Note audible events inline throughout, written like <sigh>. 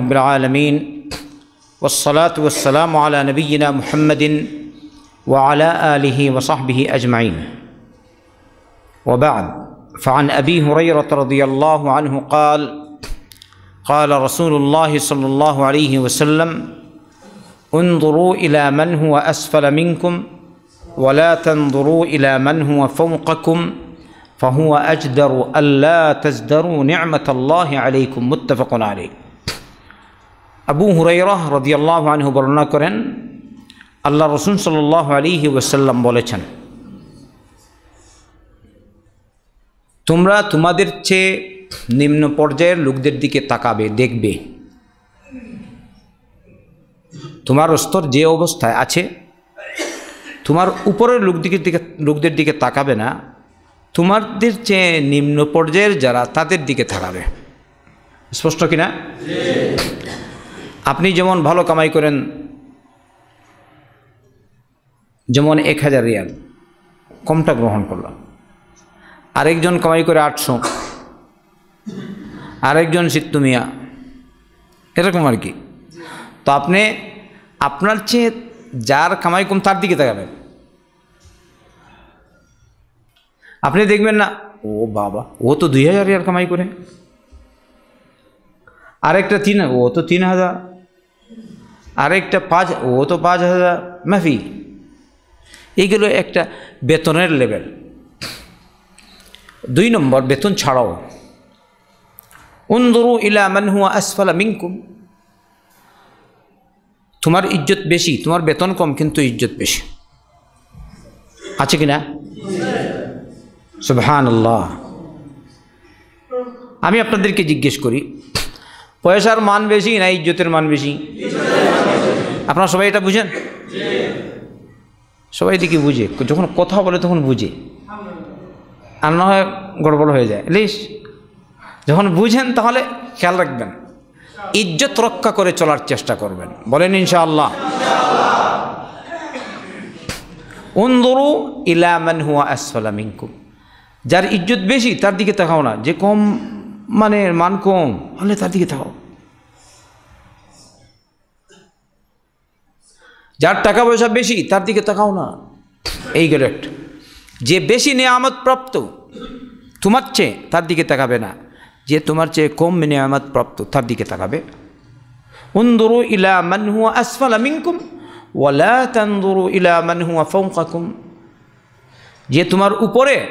رب العالمين والصلاة والسلام على نبينا محمد وعلى آله وصحبه أجمعين. وبعد فعن أبي هريرة رضي الله عنه قال قال رسول الله صلى الله عليه وسلم انظروا إلى من هو أسفل منكم ولا تنظروا إلى من هو فوقكم فهو أجدر ألا تزدروا نعمة الله عليكم. متفق عليه. আবু হুরাইরাহ রদিয়াল্লাহ আনহু বর্ণনা করেন, আল্লাহ রসুন সাল্লাহ আলিহি ওসাল্লাম বলেছেন, তোমরা তোমাদের চেয়ে নিম্ন পর্যায়ের লোকদের দিকে তাকাবে, দেখবে। তোমার স্তর যে অবস্থায় আছে, তোমার উপরের লোক দিকে দিকে লোকদের দিকে তাকাবে না। তোমাদের চেয়ে নিম্ন পর্যায়ের যারা, তাদের দিকে তাকাবে। স্পষ্ট কিনা? আপনি যেমন ভালো কামাই করেন, যেমন এক হাজার রিয়াল, কমটা গ্রহণ করলাম। আরেকজন কামাই করে আটশো, আরেকজন সিত্তুমিয়া এরকম আর কি। তো আপনি, আপনার চেয়ে যার কামাই কম তার দিকে তাকাবেন। আপনি দেখবেন না, ও বাবা, ও তো দুই হাজার রিয়াল কামাই করে। আরেকটা তিন, ও তো তিন হাজার। আরেকটা পাঁচ, ও তো পাঁচ হাজার মাফি। এইগুলো একটা বেতনের লেভেল। দুই নম্বর, বেতন ছাড়াও। উন্দরু ইলা মানহুয়া আসফালা মিনকুম। তোমার ইজ্জত বেশি, তোমার বেতন কম, কিন্তু ইজ্জত বেশি। আছে কি না সুবহান আল্লাহ আমি আপনাদেরকে জিজ্ঞেস করি, পয়সার মান বেশি না ইজ্জতের মান বেশি? আপনারা সবাই এটা বুঝেন? সবাই দিকে বুঝে। যখন কথা বলে তখন বুঝে। আর না হয় গড়বড় হয়ে যায়। লিস, যখন বুঝেন তাহলে খেয়াল রাখবেন। ইজ্জত রক্ষা করে চলার চেষ্টা করবেন। বলেন ইনশাআল্লাহ। উন্দরু ইলামান হুয়া আসফালা মিনকুম। যার ইজ্জত বেশি, তার দিকে তাকাও না। যে কম মানে মান কম হলে তার দিকে তাকাও। যার টাকা পয়সা বেশি, তার দিকে তাকাও না। এই গেল একটা। যে বেশি নেয়ামত প্রাপ্ত, তোমার চেয়ে তার দিকে তাকাবে না। যে তোমার চেয়ে কম নেয়ামত প্রাপ্ত, তার দিকে তাকাবে। উন্দরু ইলা মান হুয়া আসফালা মিনকুম ওয়ালা তানদুরু ইলা মান হুয়া ফাওকাকুম যে তোমার উপরে,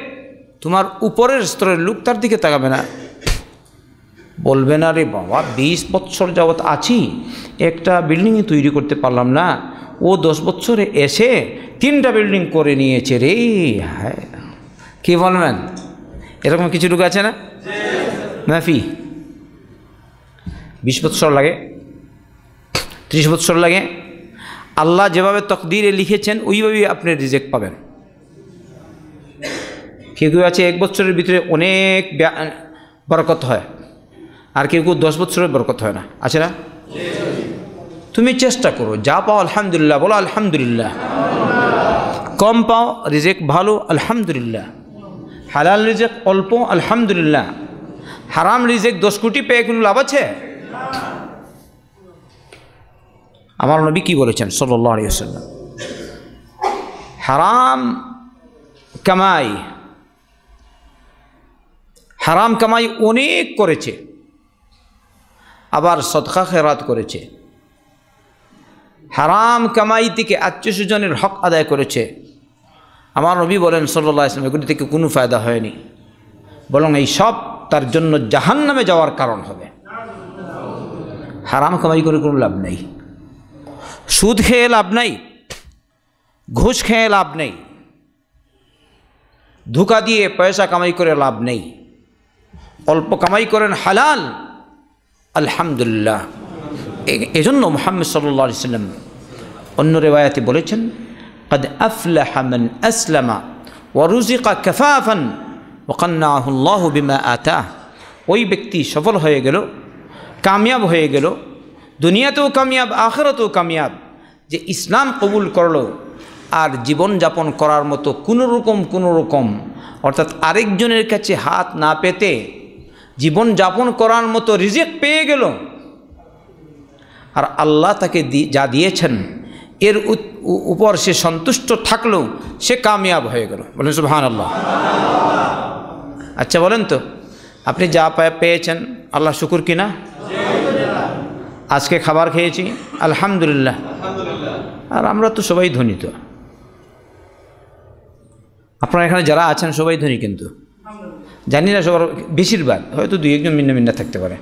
তোমার উপরের স্তরের লোক তার দিকে তাকাবে না। বলবে না রে বাবা, বিশ বছর যাবৎ আছি, একটা বিল্ডিংই তৈরি করতে পারলাম না। ও দশ বছরে এসে তিনটা বিল্ডিং করে নিয়েছে রে হ্যাঁ। কী বলবেন? এরকম কিছু লোক আছে না? মাফি। বিশ বৎসর লাগে, ত্রিশ বৎসর লাগে। আল্লাহ যেভাবে তকদিরে লিখেছেন, ওইভাবেই আপনি রিজেক্ট পাবেন। কেউ কেউ আছে এক বছরের ভিতরে অনেক বরকত হয়, আর কেউ কেউ দশ বছরের বরকত হয় না। আছে না? তুমি চেষ্টা করো, যা পাও আলহামদুলিল্লাহ, বলো আলহামদুলিল্লাহ। কম পাও, রিজেক ভালো, আলহামদুলিল্লাহ। হালাল রিজেক অল্প, আলহামদুলিল্লাহ। হারাম রিজেক দশ কোটি পেয়ে কোনো লাভ আছে? আমার নবী কি বলেছেন? সাল্লাহ হারাম কামাই হারাম কামাই অনেক করেছে। আবার সদকা খেরাত করেছে। হারাম কামাই থেকে আত্মীয় জনের হক আদায় করেছে। আমার নবী বলেন সাল্লাহ ইসলাম এগুলি থেকে কোনো ফায়দা হয়নি। বরং এই সব তার জন্য জাহান নামে যাওয়ার কারণ হবে। হারাম কামাই করে কোনো লাভ নেই। সুদ খেয়ে লাভ নাই। ঘুষ খেয়ে লাভ নেই। ধোকা দিয়ে পয়সা কামাই করে লাভ নেই। অল্প কামাই করেন হালাল। আলহামদুলিল্লাহ। এজন্য মোহাম্মদ সাল্লাহ সাল্লাম অন্য রেওয়ায়াতে বলেছেন قد أفلح من أسلم ورزق كفافا وقنعه الله بما آتاه ওই ব্যক্তি সফল হয়ে গেল কামিয়াব হয়ে গেল দুনিয়াতেও কামিয়াব আখেরাতেও কামিয়াব যে ইসলাম কবুল করলো আর জীবনযাপন করার মতো কোনো রকম কোনো রকম অর্থাৎ আরেকজনের কাছে হাত না পেতে জীবনযাপন করার মতো রিজেক্ট পেয়ে গেল আর আল্লাহ তাকে যা দিয়েছেন, এর উপর সে সন্তুষ্ট থাকলেও সে কামিয়াব হয়ে গেল। বলেন সুবহান আল্লাহ আচ্ছা বলেন তো, আপনি যা পেয়েছেন, আল্লাহ শুকুর কিনা? আজকে খাবার খেয়েছি, আলহামদুলিল্লাহ। আর আমরা তো সবাই ধনী তো। আপনারা এখানে যারা আছেন, সবাই ধনী কিন্তু। জানি না সবার বেশিরভাগ, হয়তো দুই একজন মিন্না মিন্না থাকতে পারে।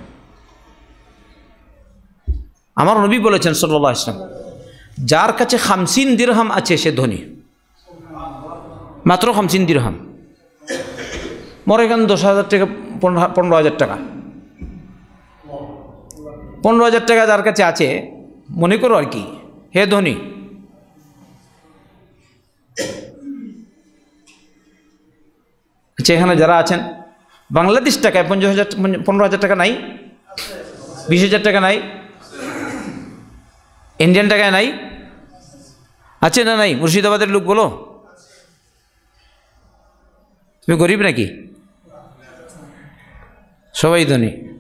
আমার নবী বলেছেন সাল্লাহ ইসলাম যার কাছে খামসিন দিরহাম আছে, সে ধনী। মাত্র খামসিন দিরহাম। মরে গেল দশ হাজার টাকা পনেরো হাজার টাকা। পনেরো হাজার টাকা যার কাছে আছে, মনে করো আর কি, হে ধনী। আচ্ছা এখানে যারা আছেন, বাংলাদেশ টাকায় পঞ্চাশ হাজার পনেরো হাজার টাকা নাই, বিশ হাজার টাকা নাই ইন্ডিয়ান টাকায় নাই? আছে না নাই? মুর্শিদাবাদের লোক বলো। তুমি গরিব নাকি? সবাই ধনী।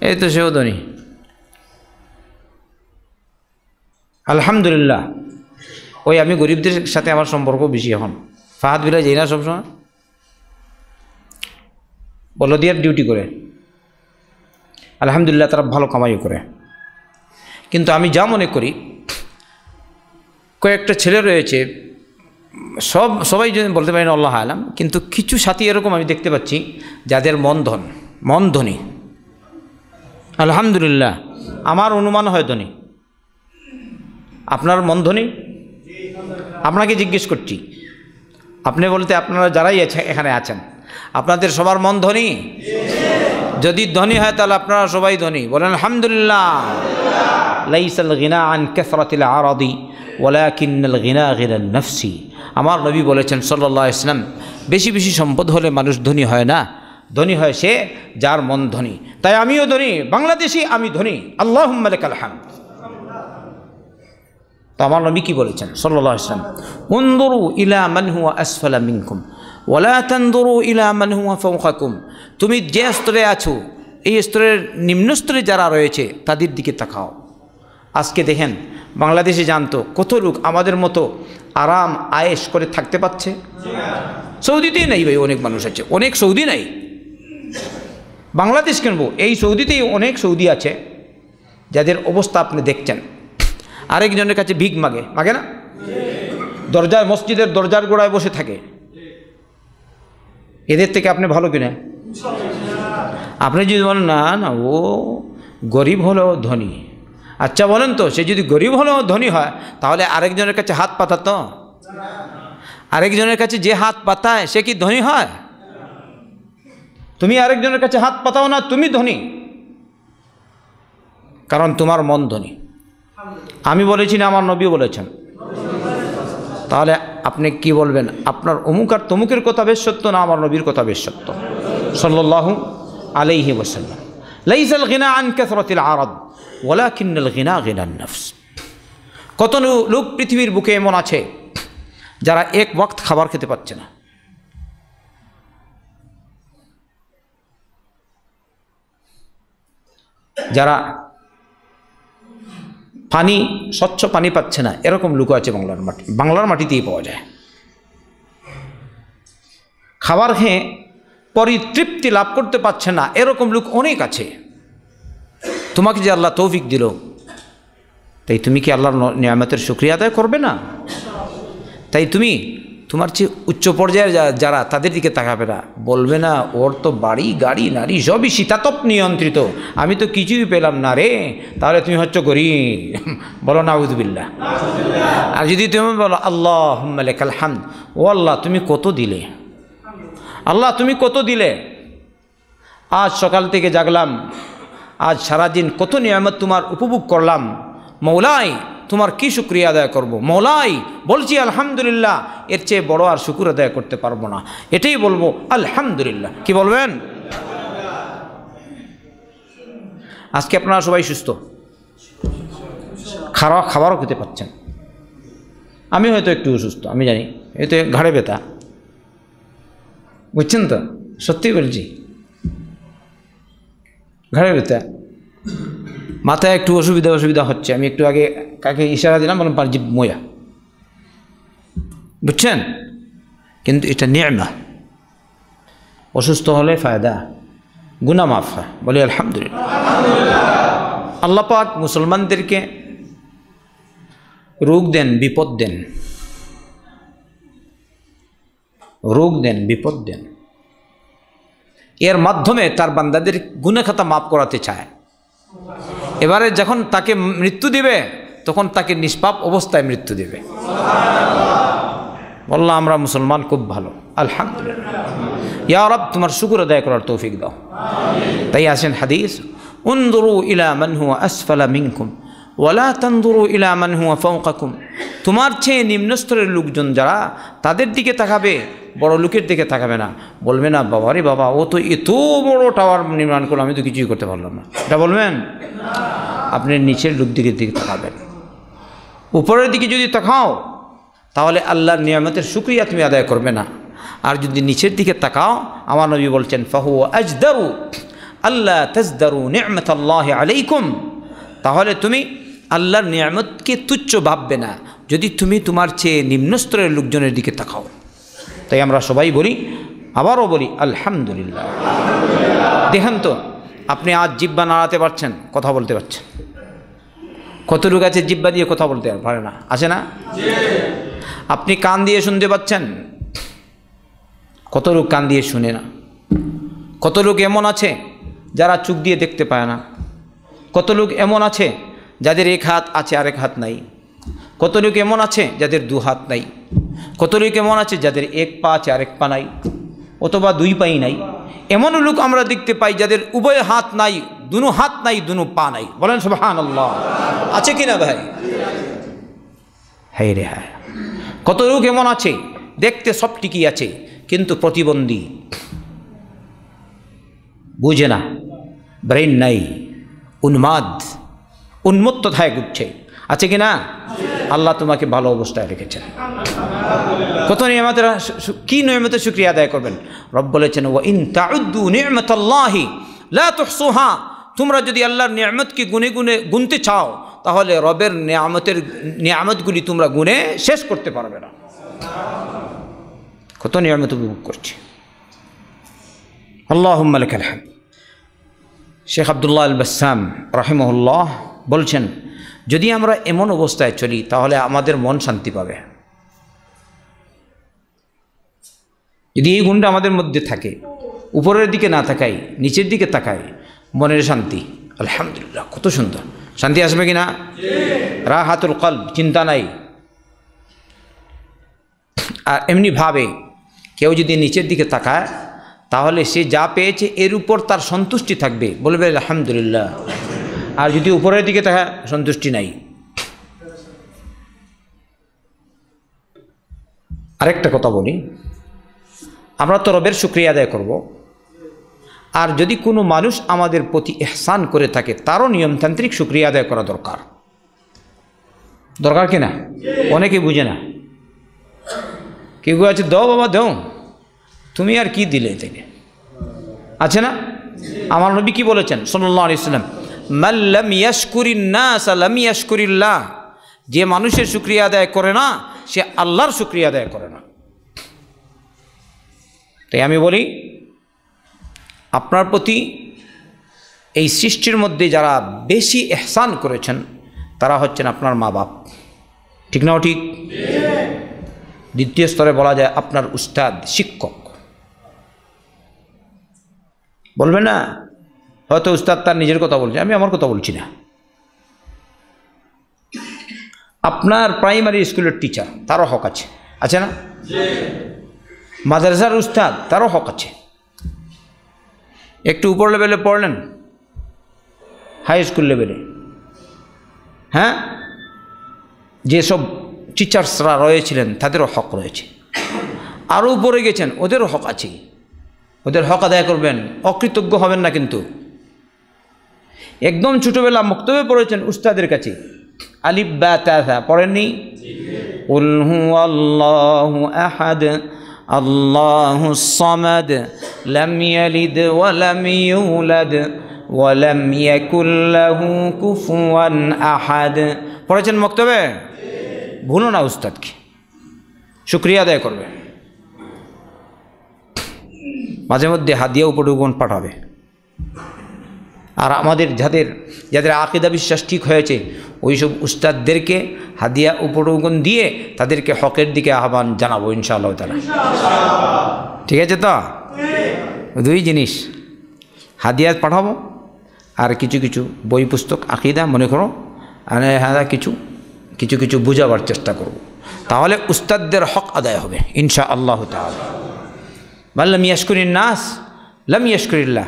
এই তো সেও ধনী। আলহামদুলিল্লাহ। ওই আমি গরিবদের সাথে আমার সম্পর্ক বেশি এখন। ফাহাদ বিলা যাই না সবসময়? বলদিয়ার ডিউটি করে। আলহামদুলিল্লাহ, তারা ভালো কামাইও করে। কিন্তু আমি যা মনে করি, কয়েকটা ছেলে রয়েছে, সব, সবাই যদি বলতে পারি না আল্লাহ আলাম, কিন্তু কিছু সাথী এরকম আমি দেখতে পাচ্ছি, যাদের মন ধন, মন ধনী। আলহামদুলিল্লাহ, আমার অনুমান হয় ধনী। আপনার মন ধনী? আপনাকে জিজ্ঞেস করছি, আপনি বলতে আপনারা যারাই এখানে আছেন, আপনাদের সবার মন ধনী? যদি ধনী হয় তাহলে আপনারা সবাই ধনী। বলেন, আলহামদুলিল্লাহ। আন আমার নবী বলেছেন সাল্লাহ ইসলাম বেশি বেশি সম্পদ হলে মানুষ ধনী হয় না। ধনী হয় সে যার মন ধনী। তাই আমিও ধনী, বাংলাদেশি আমি ধনী। আল্লাহ আলহাম তো আমার নবী কি বলেছেন সাল্লাহ ইসলাম উন্দরু ইলা মান হুয়া আসফালা মিনকুম ওলা তান্দরু ইলা মান হুয়া ফৌকাকুম তুমি যে স্তরে আছো, এই স্তরের নিম্ন স্তরে যারা রয়েছে, তাদের দিকে তাকাও। আজকে দেখেন, বাংলাদেশে জানতো কত লোক আমাদের মতো আরাম আয়েস করে থাকতে পারছে। সৌদিতেই নাই ভাই, অনেক মানুষ আছে। অনেক সৌদি নাই। বাংলাদেশ কিনবো, এই সৌদিতেই অনেক সৌদি আছে, যাদের অবস্থা আপনি দেখছেন। আরেকজনের কাছে ভিক মাগে। মাগে না? দরজায়, মসজিদের দরজার গোড়ায় বসে থাকে। এদের থেকে আপনি ভালো কিনা আপনি যদি বলেন, না না, ও গরিব হলেও ধনী। আচ্ছা বলেন তো, সে যদি গরিব হলেও ধনী হয়, তাহলে আরেকজনের কাছে হাত পাতাতো? আরেকজনের কাছে যে হাত পাতায়, সে কি ধনী হয়? তুমি আরেকজনের কাছে হাত পাতাও না, তুমি ধনী। কারণ তোমার মন ধনী। আমি বলেছি না, আমার নবী বলেছেন। তাহলে আপনি কি বলবেন? আপনার অমুক আর তমুকের কথা বেশ সত্য না, আমার নবীর কথা বেশ সত্য? সাল্লাহ আলাইহি ওসাল্লাম লাইসাল গিনা আন কাসরাতিল আরদ, ওয়ালাকিন্নাল গিনা গিনান নফস। কত লোক পৃথিবীর বুকে এমন আছে যারা এক ওয়াক্ত খাবার খেতে পাচ্ছে না। যারা পানি, স্বচ্ছ পানি পাচ্ছে না, এরকম লোক আছে বাংলার মাটি বাংলার মাটিতেই পাওয়া যায়। খাবার খেয়ে পরিতৃপ্তি লাভ করতে পারছে না। এরকম লোক অনেক আছে। তোমাকে যে আল্লাহ তৌফিক দিল, তাই তুমি কি আল্লাহর নিয়ামতের শুক্রিয়া আদায় করবে না? তাই তুমি তোমার চেয়ে উচ্চ পর্যায়ের যারা, তাদের দিকে তাকাবে না। বলবে না, ওর তো বাড়ি, গাড়ি, নারী সবই শীতাতপ নিয়ন্ত্রিত। আমি তো কিছুই পেলাম না রে। তাহলে তুমি হচ্ছ গরিব। <laughs> বলো না উজবিল্লা আর যদি তুমি বলো আল্লাহ লেখাল হাম ও আল্লাহ, তুমি কত দিলে? আল্লাহ, তুমি কত দিলে? আজ সকাল থেকে জাগলাম। আজ সারাদিন কত নিয়ামত তোমার উপভোগ করলাম। মৌলাই, তোমার কি শুক্রিয়া আদায় করব। মৌলাই, বলছি আলহামদুলিল্লাহ, এর চেয়ে বড় আর শুকুর আদায় করতে পারব না। এটাই বলব, আলহামদুলিল্লাহ। কি বলবেন? আজকে আপনারা সবাই সুস্থ? খাওয়া, খাবারও খেতে পাচ্ছেন। আমি হয়তো একটু অসুস্থ, আমি জানি, এতে ঘাড়ে ব্যথা। বুঝছেন তো সত্যি বলছি ঘাড়ে ব্যথা মাথায় একটু অসুবিধা অসুবিধা হচ্ছে আমি একটু আগে কাকে ইশারা দিলাম বললাম পার জিভ মোয়া বুঝছেন কিন্তু এটা নিয়মা অসুস্থ হলে ফায়দা গুনা মাফ হয় বলি আলহামদুলিল্লাহ আল্লাহ পাক মুসলমানদেরকে রোগ দেন বিপদ দেন রোগ দেন, বিপদ দেন। এর মাধ্যমে তার বান্দাদের গুণাখাতা মাফ করাতে চায়। এবারে যখন তাকে মৃত্যু দিবে, তখন তাকে নিষ্পাপ অবস্থায় মৃত্যু দেবে। বললাম আমরা মুসলমান খুব ভালো। আলহামদুলিল্লাহ। ইয়া তোমার শুকুর আদায় করার তৌফিক দাও। তাই আসেন হাদিস উন্দরু ইলা মানহু আসফালা মিনকুম। ওয়ালা তান্দুরু ইলা মান হুয়া ফাওকাকুম। তোমার চেয়ে নিম্নস্তরের লোকজন যারা তাদের দিকে তাকাবে, বড় লোকের দিকে তাকাবে না। বলবে না, বাবা রে বাবা, ও তো এত বড় টাওয়ার নির্মাণ করল, আমি তো কিছুই করতে পারলাম না। এটা বলবেন? আপনি নিচের লোক দিকের দিকে তাকাবেন। উপরের দিকে যদি তাকাও, তাহলে আল্লাহর নিয়ামতের শুক্রিয়া তুমি আদায় করবে না। আর যদি নিচের দিকে তাকাও, আমার নবী বলছেন ফাহু আজদারু আল্লাহ তজদারু নিয়মত আল্লাহ আলাইকুম। তাহলে তুমি আল্লাহর নিয়ামতকে তুচ্ছ ভাববে না। যদি তুমি তোমার চেয়ে নিম্ন স্তরের লোকজনের দিকে তাকাও। তাই আমরা সবাই বলি, আবারও বলি, আলহামদুলিল্লাহ। দেখেন তো, আপনি আজ জিব্বা নাড়াতে পারছেন, কথা বলতে পারছেন। কত লোক আছে জিব্বা দিয়ে কথা বলতে পারে না? আছে না? আপনি কান দিয়ে শুনতে পাচ্ছেন? কত লোক কান দিয়ে শুনে না? কত লোক এমন আছে যারা চোখ দিয়ে দেখতে পায় না? কত লোক এমন আছে যাদের এক হাত আছে আরেক হাত নাই। কত লোক এমন আছে যাদের দু হাত নাই। কত লোক এমন আছে যাদের এক পা আছে আরেক পা নাই। অথবা দুই পাই নাই। এমন লোক আমরা দেখতে পাই যাদের উভয় হাত নাই, দুনো হাত নাই, দুনো পা নাই। বলেন সুবহান আল্লাহ আছে কি না ভাই? হ্যাঁ রে হ্যাঁ। কত লোক এমন আছে? দেখতে সব ঠিকই আছে, কিন্তু প্রতিবন্ধী বুঝে না। ব্রেন নাই, উন্মাদ। উন্মত্ততায় গুচ্ছে। আছে কি না? আল্লাহ তোমাকে ভালো অবস্থায় রেখেছেন। কত নিয়মতের কি নিয়মতের শুক্রিয়া আদায় করবেন? রব বলেছেন ও ইন তাউদ্দু নিয়মতাল্লাহি লা তুহসুহা। তোমরা যদি আল্লাহর নিয়ামতকে গুনে গুনে গুনতে চাও, তাহলে রবের নিয়ামতের নিয়ামতগুলি তোমরা গুনে শেষ করতে পারবে না। কত নিয়ামত উপভোগ করছে। আল্লাহ মালিক শেখ আবদুল্লাহ আল বাসাম রাহিমহুল্লাহ বলছেন যদি আমরা এমন অবস্থায় চলি তাহলে আমাদের মন শান্তি পাবে। যদি এই গুণটা আমাদের মধ্যে থাকে উপরের দিকে না তাকাই নিচের দিকে তাকাই মনের শান্তি আলহামদুলিল্লাহ কত সুন্দর। শান্তি আসবে কি না রাহাতুল কল চিন্তা নাই। আর এমনি ভাবে কেউ যদি নিচের দিকে তাকায় তাহলে সে যা পেয়েছে এর উপর তার সন্তুষ্টি থাকবে। বলবে আলহামদুলিল্লাহ। আর যদি উপরের দিকে তাকায় সন্তুষ্টি নাই। আরেকটা কথা বলি। আমরা তো রবের শুক্রিয়া আদায় করব। আর যদি কোনো মানুষ আমাদের প্রতি এহসান করে থাকে, তারও নিয়মতান্ত্রিক শুক্রিয়া আদায় করা দরকার। দরকার কি না? অনেকে বুঝে না। কেউ কেউ আছে, দাও বাবা, দাও। তুমি আর কি দিলে থেকে আছে না? আমার নবী কি বলেছেন? সোনাল্লা আলিয়াল্লাম মাল্লাম ইয়াসকুরিল্লাহ যে মানুষের শুক্রিয়া আদায় করে না, সে আল্লাহর শুক্রিয়া আদায় করে না। তাই আমি বলি, আপনার প্রতি এই সৃষ্টির মধ্যে যারা বেশি এহসান করেছেন, তারা হচ্ছেন আপনার মা বাপ ঠিক নাও ঠিক? দ্বিতীয় স্তরে বলা যায় আপনার উস্তাদ, শিক্ষক। বলবে না? হয়তো উস্তাদ তার নিজের কথা বলছে, আমি আমার কথা বলছি না। আপনার প্রাইমারি স্কুলের টিচার তারও হক আছে। আছে না? মাদ্রাসার উস্তাদ, তারও হক আছে। একটু উপর লেভেলে পড়লেন? হাই স্কুল লেভেলে হ্যাঁ? যেসব টিচার্সরা রয়েছিলেন, তাদেরও হক রয়েছে। আরও উপরে গেছেন, ওদেরও হক আছে। ওদের হক আদায় করবেন, অকৃতজ্ঞ হবেন না কিন্তু। একদম ছোটোবেলা বক্তব্য পড়েছেন উস্তাদের কাছে। আলিফ, বা তাথা পড়েননি? উলহু আল্লাহু আহাদ, আল্লাহু ওয়া কুফুয়ান আহাদ। পড়েছেন মক্তবে? ভুলো না উস্তাদকে। শুক্রিয়া আদায় করবে। মাঝে মধ্যে হাদিয়া উপটুকুন পাঠাবে। আর আমাদের যাদের যাদের আকিদা বিশ্বাস ঠিক হয়েছে ওইসব উস্তাদদেরকে হাদিয়া উপটুকুন দিয়ে তাদেরকে হকের দিকে আহ্বান জানাব ইনশাআল্লাহ তারা ঠিক আছে তো? দুই জিনিস হাদিয়া পাঠাবো আর কিছু কিছু বই পুস্তক আকিদা মনে করো আর হ্যাঁ কিছু কিছু কিছু বুঝাবার চেষ্টা করব। তাহলে উস্তাদদের হক আদায় হবে ইনশা আল্লাহ বাল্লাম ইয়াসকুরিন নাস লাম ইয়াসকুরিল্লাহ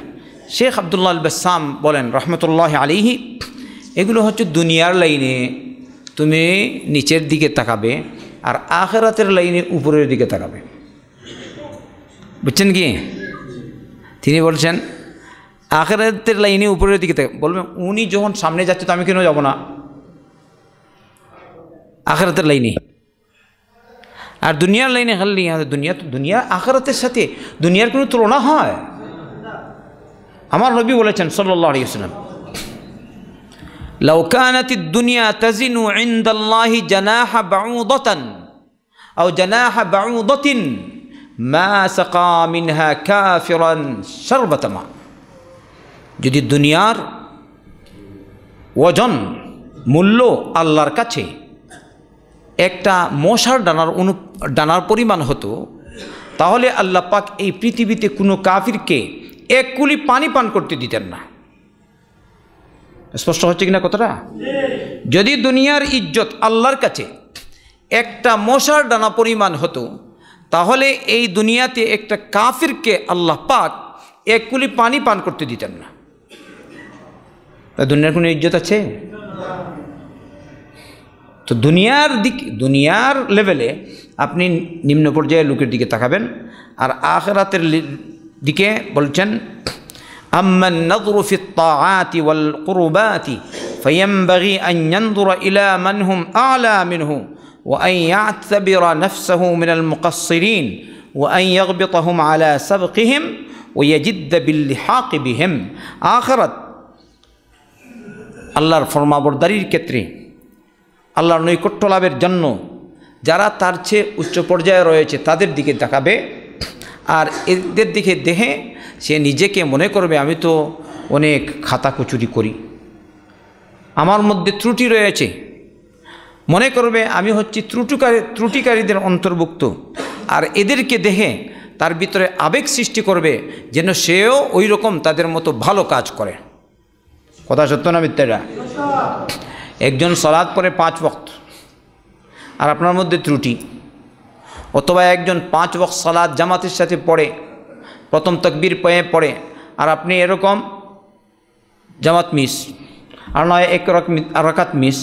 শেখ আবদুল্লাহ বাসাম বলেন, রহমতুল্লাহ আলিহি এগুলো হচ্ছে দুনিয়ার লাইনে তুমি নিচের দিকে তাকাবে আর আখেরাতের লাইনে উপরের দিকে তাকাবে। বুঝছেন কি? তিনি বলছেন, আখেরাতের লাইনে উপরের দিকে তাকাবে। বলবেন উনি যখন সামনে যাচ্ছে তো আমি কেন যাব না? আখেরাতের লাইনে। আর দুনিয়ার লাইনে খালি দুনিয়া দুনিয়া, আখেরাতের সাথে দুনিয়ার কোনো তুলনা হয়? আমার নবী বলেছেন সাল্লাহ আলিয়াল্লাম লৌকানাতি দুনিয়া তাজিনু ইন্দাল্লাহি জানাহা বাউদতান, আও জানাহা বাউদতিন মা সাকা মিনহা কাফিরান সর্বতমা যদি দুনিয়ার ওজন, মূল্য আল্লাহর কাছে একটা মশার ডানার অনু, ডানার পরিমাণ হতো, তাহলে আল্লাহ পাক এই পৃথিবীতে কোনো কাফিরকে এক কুলি পানি পান করতে দিতেন না। স্পষ্ট হচ্ছে কিনা কথাটা? যদি দুনিয়ার ইজ্জত আল্লাহর কাছে একটা মশার ডানা পরিমাণ হতো, তাহলে এই দুনিয়াতে একটা কাফিরকে আল্লাহ পাক এক কুলি পানি পান করতে দিতেন না। দুনিয়ার কোনো ইজ্জত আছে? তো দুনিয়ার দিক, দুনিয়ার লেভেলে আপনি নিম্ন পর্যায়ে লোকের দিকে তাকাবেন, আর আখরাতের দিকে বলছেন أما النظر في الطاعات والقربات فينبغي أن ينظر إلى من هم أعلى منه وأن يعتبر نفسه من المقصرين وأن يغبطهم على سبقهم ويجد باللحاق بهم آخرت আল্লাহর ফরমাবরদারির ক্ষেত্রে আল্লাহর নৈকট্য লাভের জন্য যারা তার চেয়ে উচ্চ পর্যায়ে রয়েছে তাদের দিকে তাকাবে আর এদের দিকে দেখে সে নিজেকে মনে করবে, আমি তো অনেক খাতা কুচুরি করি। আমার মধ্যে ত্রুটি রয়েছে। মনে করবে, আমি হচ্ছি ত্রুটিকারী, ত্রুটিকারীদের অন্তর্ভুক্ত। আর এদেরকে দেখে তার ভিতরে আবেগ সৃষ্টি করবে, যেন সেও ওই রকম তাদের মতো ভালো কাজ করে। কথা সত্য না মিথ্যাটা একজন সলাদ পরে পাঁচ বক্ত আর আপনার মধ্যে ত্রুটি। অথবা একজন পাঁচ বক্ত সালাদ জামাতের সাথে পড়ে, প্রথম তকবির পয়ে পড়ে, আর আপনি এরকম জামাত মিস, আর নয় এক রাকাত মিস,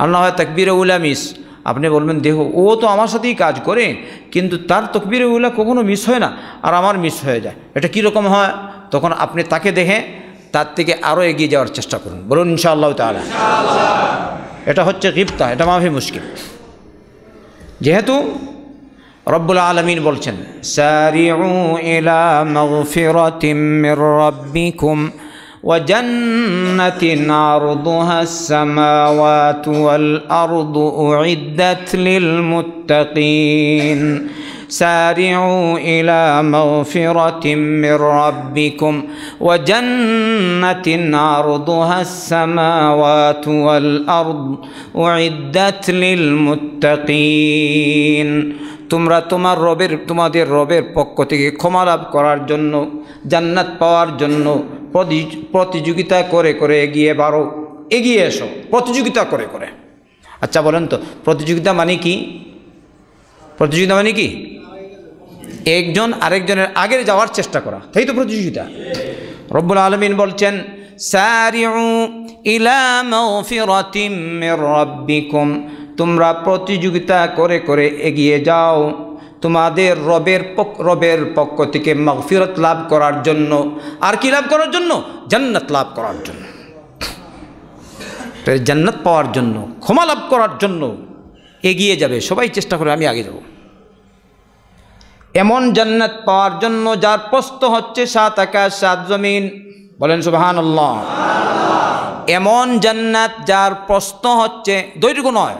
আর না হয় তকবির উলা মিস। আপনি বলবেন দেখো ও তো আমার সাথেই কাজ করে, কিন্তু তার তকবির উলা কখনো মিস হয় না, আর আমার মিস হয়ে যায়। এটা কীরকম হয়? তখন আপনি তাকে দেখে তার থেকে আরও এগিয়ে যাওয়ার চেষ্টা করুন। বলুন, ইনশাআল্লাহ তালা এটা হচ্ছে গিপ্তা এটা মাফি মুশকিল। যেহেতু রব্বুল আলমিন বলছেন সারিউ ইলা মাগফিরাতিম মির রাব্বিকুম وجنة عرضها السماوات والأرض أعدت للمتقين سارعوا إلى مغفرة من ربكم وجنة عرضها السماوات والأرض أعدت للمتقين তোমরা তোমার রবের, তোমাদের রবের পক্ষ থেকে ক্ষমা লাভ করার জন্য, জান্নাত পাওয়ার জন্য প্রতিযোগিতা করে করে এগিয়ে বারো এগিয়ে এসো, প্রতিযোগিতা করে করে। আচ্ছা বলেন তো, প্রতিযোগিতা মানে কি? প্রতিযোগিতা মানে কি? একজন আরেকজনের আগের যাওয়ার চেষ্টা করা। তাই তো প্রতিযোগিতা? রব্বুল আলমিন বলছেন রব্বিকুম। তোমরা প্রতিযোগিতা করে করে এগিয়ে যাও। তোমাদের রবের রবের পক্ষ থেকে মগফিরত লাভ করার জন্য। আর কি লাভ করার জন্য? জান্নাত লাভ করার জন্য। জান্নাত পাওয়ার জন্য, ক্ষমা লাভ করার জন্য এগিয়ে যাবে। সবাই চেষ্টা করে আমি আগে যাব। এমন জান্নাত পাওয়ার জন্য যার প্রস্ত হচ্ছে সাত আকাশ, সাত জমিন। বলেন সুবাহান এমন জান্নাত যার প্রশ্ন হচ্ছে দৈর্ঘ্য নয়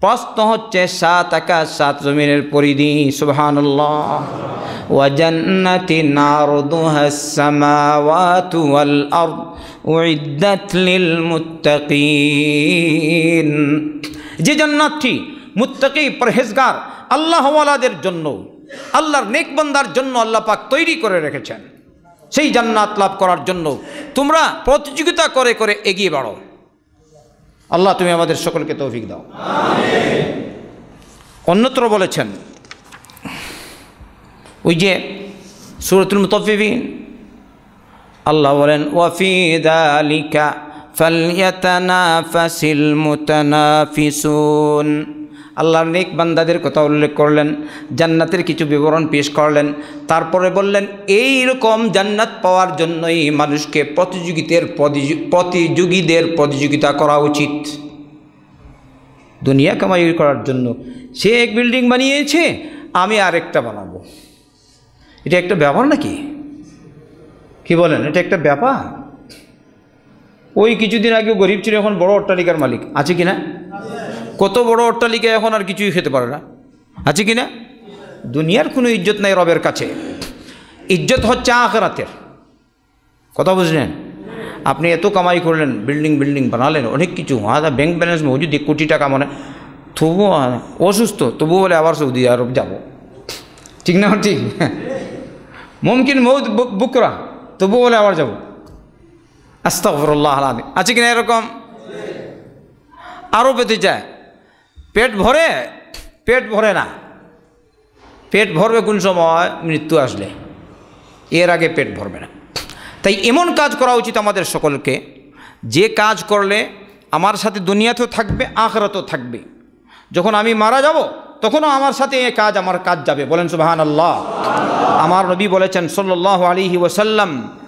প্রশ্ন হচ্ছে সাত আকাশ সাত জমিনের পরিধি সুবাহান আল্লাহ وجنة عرضها السماوات والأرض أعدت للمتقين যে জান্নাতটি মুত্তাকি পরহেজগার আল্লাহওয়ালাদের জন্য আল্লাহর নেক বান্দার জন্য আল্লাহ পাক তৈরি করে রেখেছেন সেই জান্নাত লাভ করার জন্য তোমরা প্রতিযোগিতা করে করে এগিয়ে বাড়ো আল্লাহ, তুমি আমাদের সকলকে তৌফিক দাও। অন্যত্র বলেছেন, ওই যে সুরতুল মুতফিবিন আল্লাহ বলেন ওয়াফিদা ফাল ইয়াতানাফাসিল মুতানাফিসুন। আল্লাহর নেক বান্দাদের কথা উল্লেখ করলেন, জান্নাতের কিছু বিবরণ পেশ করলেন। তারপরে বললেন এই রকম জান্নাত পাওয়ার জন্যই মানুষকে প্রতিযোগিতার প্রতিযোগীদের প্রতিযোগিতা করা উচিত। দুনিয়া কামাই করার জন্য সে এক বিল্ডিং বানিয়েছে, আমি আরেকটা বানাবো। এটা একটা ব্যাপার নাকি? কি বলেন? এটা একটা ব্যাপার? ওই কিছুদিন আগে গরিব ছিল, এখন বড় অট্টালিকার মালিক। আছে কি না? কত বড় অট্টালিকা এখন আর কিছুই খেতে পারে না। আছে কি না? দুনিয়ার কোনো ইজ্জত নাই রবের কাছে। ইজ্জত হচ্ছে আখরাতের। কথা বুঝলেন? আপনি এত কামাই করলেন, বিল্ডিং বিল্ডিং বানালেন, অনেক কিছু। আদা ব্যাংক ব্যালেন্স মজুদ কোটি টাকা মানে তবুও অসুস্থ, তবুও বলে আবার সৌদি আরব যাব। ঠিক না ঠিক? মুমকিন মৌদ বুকরা, তবুও বলে আবার যাব। আস্তাফরুল্লাহ আছে কিনা এরকম? আরও পেতে চায়। পেট ভরে পেট ভরে না। পেট ভরবে কোন সময়? মৃত্যু আসলে। এর আগে পেট ভরবে না। তাই এমন কাজ করা উচিত আমাদের সকলকে। যে কাজ করলে আমার সাথে দুনিয়াতেও থাকবে, আখরাতেও থাকবে। যখন আমি মারা যাব, তখনও আমার সাথে এ কাজ, আমার কাজ যাবে। বলেন সুবাহান আল্লাহ আমার নবী বলেছেন সল্লাহ আলিহি ওসাল্লাম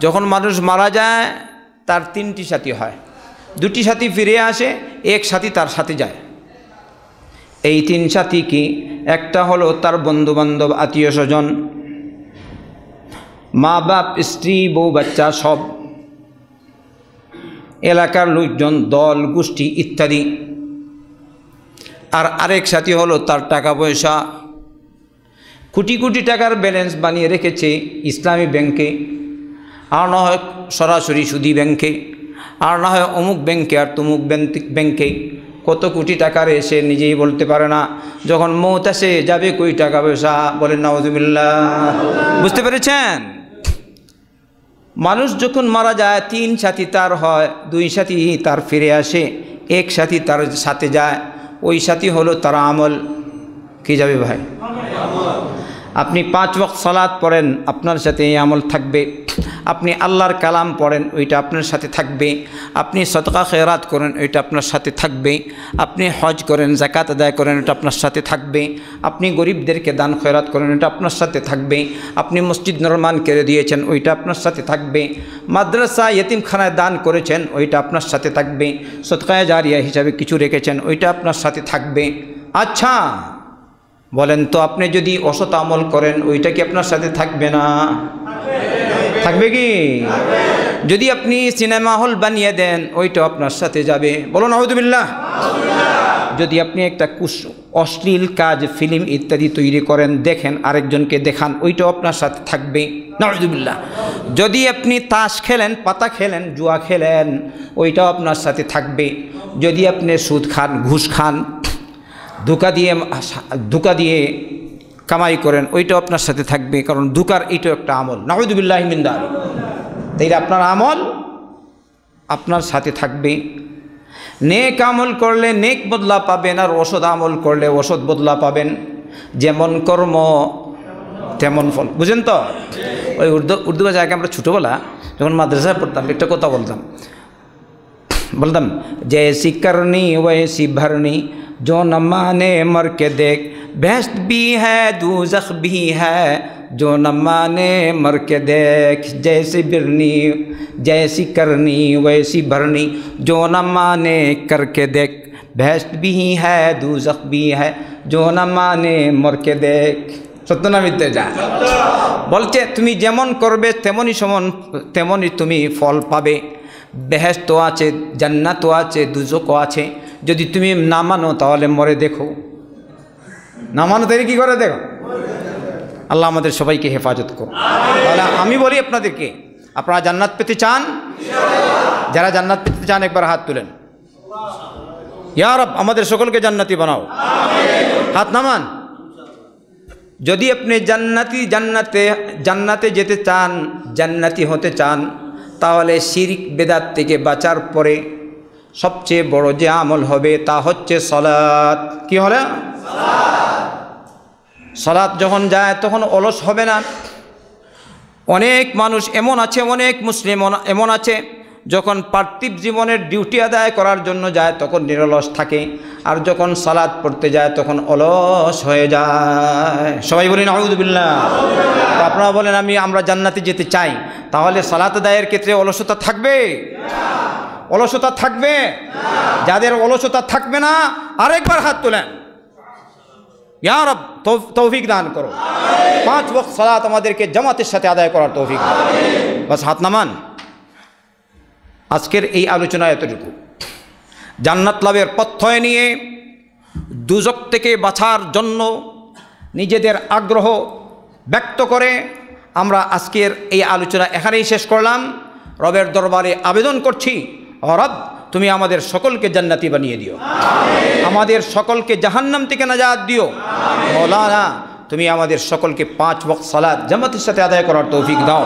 যখন মানুষ মারা যায়, তার তিনটি সাথী হয়। দুটি সাথী ফিরে আসে, এক সাথী তার সাথে যায়। এই তিন সাথী কি? একটা হলো তার বন্ধুবান্ধব, আত্মীয় স্বজন। মা, বাপ, স্ত্রী, বউ, বাচ্চা সব। এলাকার লোকজন, দল, গোষ্ঠী ইত্যাদি। আর আরেক সাথী হলো তার টাকা পয়সা কোটি কোটি টাকার ব্যালেন্স বানিয়ে রেখেছে ইসলামী ব্যাংকে। আর না হয় সরাসরি সুদী ব্যাংকে। আর না হয় অমুক ব্যাংকে আর তমুক ব্যাংকে। কত কোটি টাকার এসে নিজেই বলতে পারে না। যখন মৌত আসে যাবে, কই টাকা পয়সা? বলেন নওয়াজুবিল্লা বুঝতে পেরেছেন? মানুষ যখন মারা যায়, তিন সাথী তার হয়, দুই সাথী তার ফিরে আসে, এক সাথী তার সাথে যায়। ওই সাথী হলো তার আমল। কি যাবে ভাই? আপনি পাঁচ ওয়াক্ত সালাদ পড়েন, আপনার সাথে এই আমল থাকবে। আপনি আল্লাহর কালাম পড়েন, ওইটা আপনার সাথে থাকবে। আপনি সতকা খেরাত করেন, ওইটা আপনার সাথে থাকবে। আপনি হজ করেন জাকাত আদায় করেন ওটা আপনার সাথে থাকবে। আপনি গরিবদেরকে দান খয়রাত করেন ওটা আপনার সাথে থাকবে। আপনি মসজিদ নির্মাণ করে দিয়েছেন, ওইটা আপনার সাথে থাকবে। মাদ্রাসা ইয়েতিমখানায় দান করেছেন, ওইটা আপনার সাথে থাকবে। সৎকায় জারিয়া হিসাবে কিছু রেখেছেন, ওইটা আপনার সাথে থাকবে। আচ্ছা বলেন তো আপনি যদি অসৎ আমল করেন, ওইটা কি আপনার সাথে থাকবে না? থাকবে কি? যদি আপনি সিনেমা হল বানিয়ে দেন, ওইটা আপনার সাথে যাবে। বলুন আহমদুবিল্লাহ যদি আপনি একটা কুশ, অশ্লীল কাজ, ফিল্ম ইত্যাদি তৈরি করেন, দেখেন, আরেকজনকে দেখান, ওইটাও আপনার সাথে থাকবে। নজদুবিল্লাহ যদি আপনি তাস খেলেন, পাতা খেলেন, জুয়া খেলেন, ওইটাও আপনার সাথে থাকবে। যদি আপনি সুদ খান, ঘুষ খান, ধোকা দিয়ে ধোকা দিয়ে কামাই করেন, ওইটাও আপনার সাথে থাকবে, কারণ দুকার এইটাও একটা আমল। নাহিদুবিল্লাহ মিন্দার তাই আপনার আমল আপনার সাথে থাকবে। নেক আমল করলে নেক বদলা পাবেন আর ওষুধ আমল করলে ওষুধ বদলা পাবেন। যেমন কর্ম, তেমন ফল। বুঝেন তো? ওই উর্দু উর্দু ভাষা আগে আমরা ছোটোবেলা যখন মাদ্রাসায় পড়তাম, একটা কথা বলতাম। বলতাম জয়সি ওয়ে শিব ভারণী जो न माने मर के देख बेस्ट भी है दूजख भी है जो न माने मर के देख जैसी बिरनी जैसी करनी वैसी भरनी जो न माने करके देख बेस्ट भी है दूजख भी है जो न माने मर के देख সত্য না মিথ্যে যা বলছে তুমি যেমন করবে তেমনই সমান তেমনই তুমি ফল পাবে বেহেস্ত আছে জান্নাতও আছে দুজকও আছে যদি তুমি না মানো, তাহলে মরে দেখো। না মানো, তাহলে কী করে দেখো? আল্লাহ আমাদের সবাইকে হেফাজত করো তাহলে আমি বলি আপনাদেরকে, আপনারা জান্নাত পেতে চান? যারা জান্নাত পেতে চান, একবার হাত তুলেন। ইয়ারব আমাদের সকলকে জান্নাতি বানাও। হাত নামান। যদি আপনি জান্নাতি, জান্নাতে জান্নাতে যেতে চান, জান্নাতি হতে চান, তাহলে শিরিক বেদাত থেকে বাঁচার পরে সবচেয়ে বড় যে আমল হবে তা হচ্ছে সলাৎ কি হলে? সলাৎ যখন যায় তখন অলস হবে না। অনেক মানুষ এমন আছে, অনেক মুসলিম এমন আছে, যখন পার্থিব জীবনের ডিউটি আদায় করার জন্য যায় তখন নিরলস থাকে আর যখন সালাদ পড়তে যায় তখন অলস হয়ে যায়। সবাই বলেন আউদুবিল্লা তো আপনারা বলেন, আমি, আমরা জান্নাতে যেতে চাই। তাহলে সালাত আদায়ের ক্ষেত্রে অলসতা থাকবে? অলসতা থাকবে? যাদের অলসতা থাকবে না, আরেকবার হাত তোলেন। ইয়ার তৌফিক দান করো। পাঁচ বক্ত সালাত আমাদেরকে জামাতের সাথে আদায় করার তৌফিক বাস, হাত নামান। আজকের এই আলোচনা এতটুকু। জান্নাত লাভের পথ্যয় নিয়ে, দুজক থেকে বাছার জন্য নিজেদের আগ্রহ ব্যক্ত করে আমরা আজকের এই আলোচনা এখানেই শেষ করলাম। রবের দরবারে আবেদন করছি। রব তুমি আমাদের সকলকে জান্নাতি বানিয়ে দিও। আমাদের সকলকে জাহান্নাম থেকে নাজাদ দিও। মৌলানা তুমি আমাদের সকলকে পাঁচ বক্ত সালাদ জামাতের সাথে আদায় করার তৌফিক দাও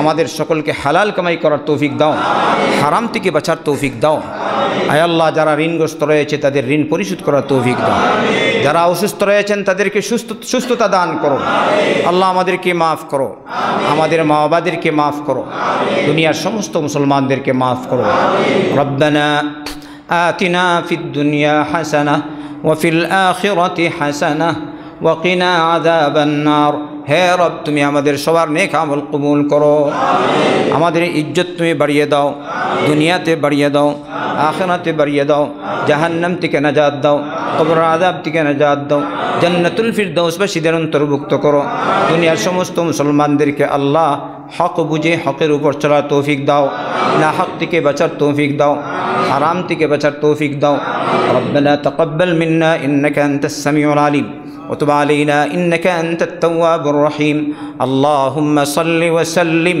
আমাদের সকলকে হালাল কামাই করার তৌফিক দাও হারাম থেকে বাঁচার তৌফিক দাও আয়াল্লাহ যারা ঋণগ্রস্ত রয়েছে তাদের ঋণ পরিশোধ করার তৌফিক দাও যারা অসুস্থ রয়েছেন তাদেরকে সুস্থ সুস্থতা দান করো আল্লাহ আমাদেরকে মাফ করো আমাদের মা বাবাদেরকে মাফ করো দুনিয়ার সমস্ত মুসলমানদেরকে মাফ করো রব্বানা آتنا في الدنيا حسنة وفي الآخرة حسنة ওয়াকিনা আদাবান্নার হে রব তুমি আমাদের সবার নেক আমল কবুল করো। আমাদের ইজ্জত তুমি বাড়িয়ে দাও। দুনিয়াতে বাড়িয়ে দাও। আখেরাতে বাড়িয়ে দাও। জাহান্নাম থেকে নাজাদ দাও। কবর আদাব থেকে নাজাদ দাও। জান্নাতুল ফিরদাউসবাসীদের অন্তর্ভুক্ত করো। দুনিয়ার সমস্ত মুসলমানদেরকে আল্লাহ হক বুঝে হকের উপর চলার তৌফিক দাও। না হক থেকে বাঁচার তৌফিক দাও। হারাম থেকে বাঁচার তৌফিক দাও। রব্বানা তাকাব্বাল মিন্না ইন্নাকা আনতাস আলিম। وتب علينا إنك أنت التواب الرحيم. اللهم صل وسلم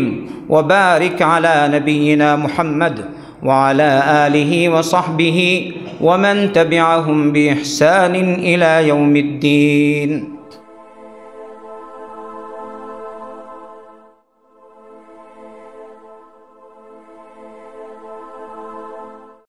وبارك على نبينا محمد وعلى آله وصحبه ومن تبعهم بإحسان إلى يوم الدين.